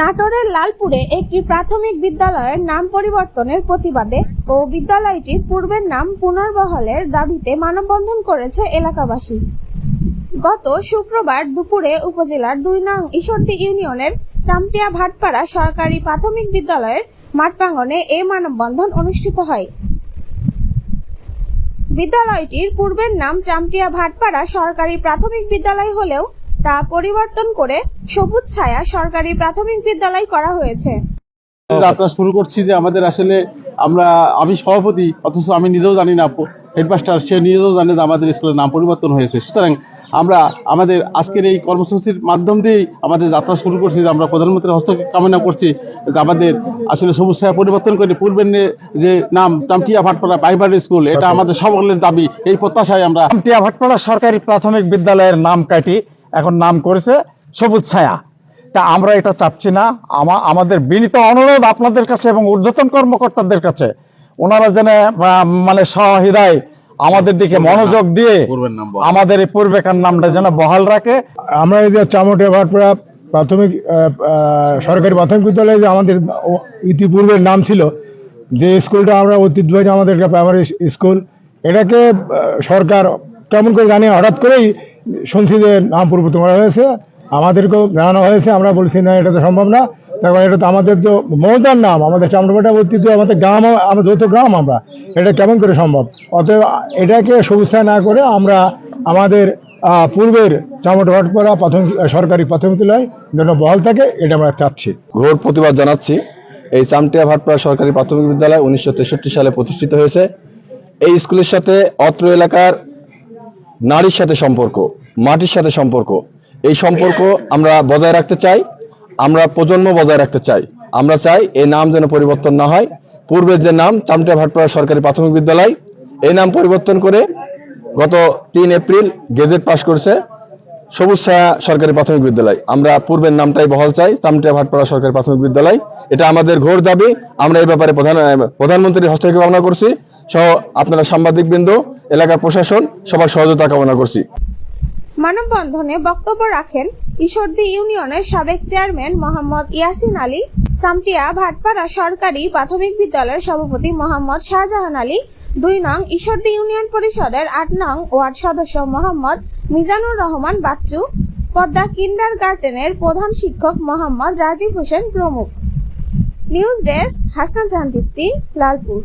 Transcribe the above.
নাটোরের লালপুরে একটি প্রাথমিক বিদ্যালয়ের নাম পরিবর্তনের প্রতিবাদে ও বিদ্যালয়টির পূর্বের নাম পুনর্বহলের দাবিতে মানববন্ধন করেছে এলাকাবাসী। গত শুক্রবার দুপুরে উপজেলার দুই নং ঈশ্বরদী ইউনিয়নের চামটিয়া ভাটপাড়া সরকারি প্রাথমিক বিদ্যালয়ের মাঠ প্রাঙ্গনে এই মানববন্ধন অনুষ্ঠিত হয়। বিদ্যালয়টির পূর্বের নাম চামটিয়া ভাটপাড়া সরকারি প্রাথমিক বিদ্যালয় হলেও তা পরিবর্তন করে সবুজ ছায়া সরকারি প্রাথমিক বিদ্যালয় করা হয়েছে। যাত্রা শুরু করছি যে আমাদের আসলে আমরা আমি সভাপতি অথচ আমি নিজেও জানি না হেডমাস্টার সে নিজেও জানে যে আমাদের স্কুলের নাম পরিবর্তন হয়েছে। সুতরাং আমরা আমাদের আজকের এই কর্মসূচির মাধ্যম দিয়েই আমাদের যাত্রা শুরু করছি যে আমরা প্রধানমন্ত্রীর হস্তক্ষেপ কামনা করছি যে আমাদের আসলে সবুজ ছায়া পরিবর্তন করে পূর্বের যে নাম চামটিয়া ভাটপাড়া প্রাইমারি স্কুল এটা আমাদের সকলের দাবি। এই প্রত্যাশায় আমরা টিয়া ভাটপাড়া সরকারি প্রাথমিক বিদ্যালয়ের নাম কাটি। এখন নাম করেছে সবুজ ছায়া। তা আমরা এটা চাচ্ছি না। আমা- আমাদের বিনীত অনুরোধ আপনাদের কাছে এবং ঊর্ধ্বতন কর্মকর্তাদের কাছে। ওনারা যেন মানে সহৃদয় আমাদের দিকে মনোযোগ দিয়ে। আমাদের এই পূর্বেকার নামটা যেন বহাল রাখে। আমরা এই যে চামটে ভাটপাড়া প্রাথমিক সরকারি প্রাথমিক বিদ্যালয়ে যে আমাদের ইতিপূর্বের নাম ছিল যে স্কুলটা আমরা ঐতিহ্যবাহী আমাদের প্রাইমারি স্কুল এটাকে সরকার কেমন করে জানি? হঠাৎ করেই শুনছি নাম পরিবর্তন করা হয়েছে। আমাদেরকেও জানানো হয়েছে, আমরা বলছি, না, এটা তো সম্ভব না। তারপর এটা তো আমাদের তো মমতার নাম, আমাদের চামড়াপাটা ঐতিহ্য আমাদের গ্রাম আমরা যৌথ গ্রাম আমরা। এটা কেমন করে সম্ভব? অতএব এটাকে সুবিধা না করে আমরা আমাদের পূর্বের চামড়া ভাটপাড়া প্রাথমিক সরকারি প্রাথমিক বিদ্যালয় যেন বহাল থাকে, এটা আমরা চাচ্ছি। ঘোর প্রতিবাদ জানাচ্ছি। এই চামটিয়া ভাটপাড়া সরকারি প্রাথমিক বিদ্যালয় উনিশশো তেষট্টি সালে প্রতিষ্ঠিত হয়েছে। এই স্কুলের সাথে অত্র এলাকার নারীর সাথে সম্পর্ক, মাটির সাথে সম্পর্ক। এই সম্পর্ক আমরা বজায় রাখতে চাই, আমরা প্রজন্ম বজায় রাখতে চাই। আমরা চাই এই নাম যেন পরিবর্তন না হয়। পূর্বের যে নাম চামটিয়া ভাটপাড়া সরকারি প্রাথমিক বিদ্যালয়, এই নাম পরিবর্তন করে গত তিন এপ্রিল গেজেট পাশ করেছে সবুজ ছায়া সরকারি প্রাথমিক বিদ্যালয়। আমরা পূর্বের নামটাই বহাল চাই চামটিয়া ভাটপাড়া সরকারি প্রাথমিক বিদ্যালয়। এটা আমাদের ঘোর দাবি। আমরা এই ব্যাপারে প্রধান, প্রধানমন্ত্রীর হস্তক্ষেপ কামনা করছি। সহ আপনারা সাংবাদিকবৃন্দ এলাকার প্রশাসন সবার সহযোগিতা কামনা করছি। মানববন্ধনে বক্তব্য রাখেন ঈশ্বরদী ইউনিয়নের সাবেক চেয়ারম্যান মোহাম্মদ ইয়াসিন আলী সামটিয়া ভাটপাড়া সরকারি প্রাথমিক বিদ্যালয়ের সভাপতি মোহাম্মদ শাহজাহান আলী, দুই নং ঈশ্বরদী ইউনিয়ন পরিষদের আট নং ওয়ার্ড সদস্য মোহাম্মদ মিজানুর রহমান বাচ্চু, পদ্মা কিন্ডার গার্ডেনের প্রধান শিক্ষক মোহাম্মদ রাজীব হোসেন প্রমুখ। News desk Hasnan Jahan Lalpur.